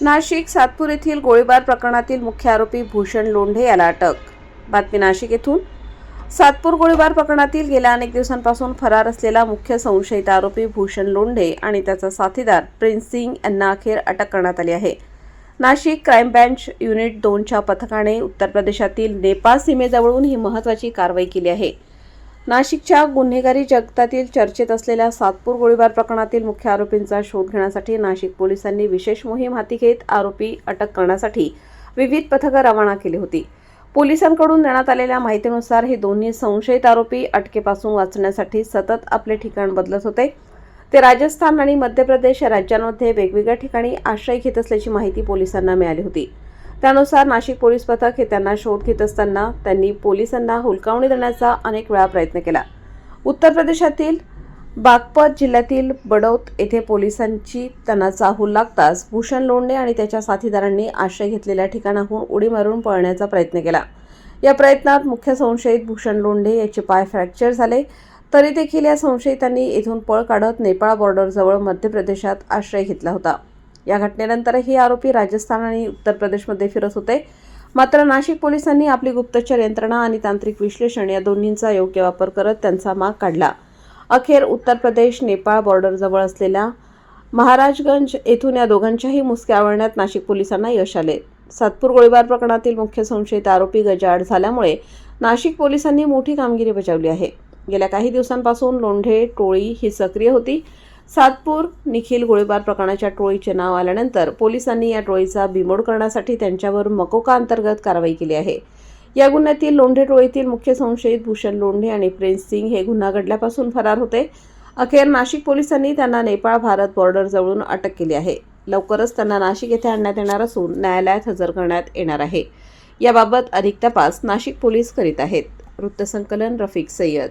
नाशिक सातपूर येथील गोळीबार प्रकरणातील मुख्य आरोपी भूषण लोंढे याला अटक. बातमी नाशिक येथून. सातपूर गोळीबार प्रकरणातील गेल्या अनेक दिवसांपासून फरार असलेला मुख्य संशयित आरोपी भूषण लोंढे आणि त्याचा साथीदार प्रिन्स सिंग यांना अखेर अटक करण्यात आली आहे. नाशिक क्राईम ब्रँच युनिट दोनच्या पथकाने उत्तर प्रदेशातील नेपाळ सीमेजवळून ही महत्त्वाची कारवाई केली आहे. नाशिकच्या गुन्हेगारी जगतातील चर्चेत असलेल्या सातपूर गोळीबार प्रकरणातील मुख्य आरोपींचा शोध घेण्यासाठी नाशिक पोलिसांनी विशेष मोहीम हाती घेत आरोपी अटक करण्यासाठी विविध पथकं रवाना केली होती. पोलिसांकडून देण्यात आलेल्या माहितीनुसार हे दोन्ही संशयित आरोपी अटकेपासून वाचण्यासाठी सतत आपले ठिकाण बदलत होते. ते राजस्थान आणि मध्य प्रदेश या राज्यांमध्ये वेगवेगळ्या ठिकाणी आश्रय घेत असल्याची माहिती पोलिसांना मिळाली होती. त्यानुसार नाशिक पोलीस पथक हे त्यांना शोध घेत असताना त्यांनी पोलिसांना हुलकावणी देण्याचा अनेक वेळा प्रयत्न केला. उत्तर प्रदेशातील बागपत जिल्ह्यातील बडौत येथे पोलिसांची त्यांना चाहूल लागताच भूषण लोंढे आणि त्याच्या साथीदारांनी आश्रय घेतलेल्या ठिकाणाहून उडी मारून पळण्याचा प्रयत्न केला. या प्रयत्नात मुख्य संशयित भूषण लोंढे याचे पाय फ्रॅक्चर झाले. तरी देखील या संशयितांनी येथून पळ काढत नेपाळ बॉर्डरजवळ मध्य प्रदेशात आश्रय घेतला होता. या घटनेनंतरही आरोपी राजस्थान आणि उत्तर प्रदेशमध्ये फिरत होते. मात्र नाशिक पोलिसांनी आपली गुप्तचर यंत्रणा आणि तांत्रिक विश्लेषण या दोन्हींचा योग्य वापर करत त्यांचा माग काढला. अखेर उत्तर प्रदेश नेपाळ बॉर्डरजवळ असलेल्या महाराजगंज येथून या दोघांच्याही मुसक्या आवळण्यात नाशिक पोलिसांना यश आले. सातपूर गोळीबार प्रकरणातील मुख्य संशयित आरोपी गजाआड झाल्यामुळे नाशिक पोलिसांनी मोठी कामगिरी बजावली आहे. गेल्या काही दिवसांपासून लोंढे टोळी ही सक्रिय होती. सातपूर निखिल गोळीबार प्रकरणाच्या टोळीचे नाव आल्यानंतर पोलिसांनी या टोळीचा बिमोड करण्यासाठी त्यांच्यावर मकोका अंतर्गत कारवाई केली आहे. या गुन्ह्यातील लोंढे टोळीतील मुख्य संशयित भूषण लोंढे आणि प्रिन्स सिंग हे गुन्हा घडल्यापासून फरार होते. अखेर नाशिक पोलिसांनी त्यांना नेपाळ भारत बॉर्डर जवळून अटक केली आहे. लवकरच त्यांना नाशिक येथे आणण्यात येणार असून न्यायालयात हजर करण्यात येणार आहे. याबाबत अधिक तपास नाशिक पोलीस करीत आहेत. वृत्तसंकलन रफिक सय्यद.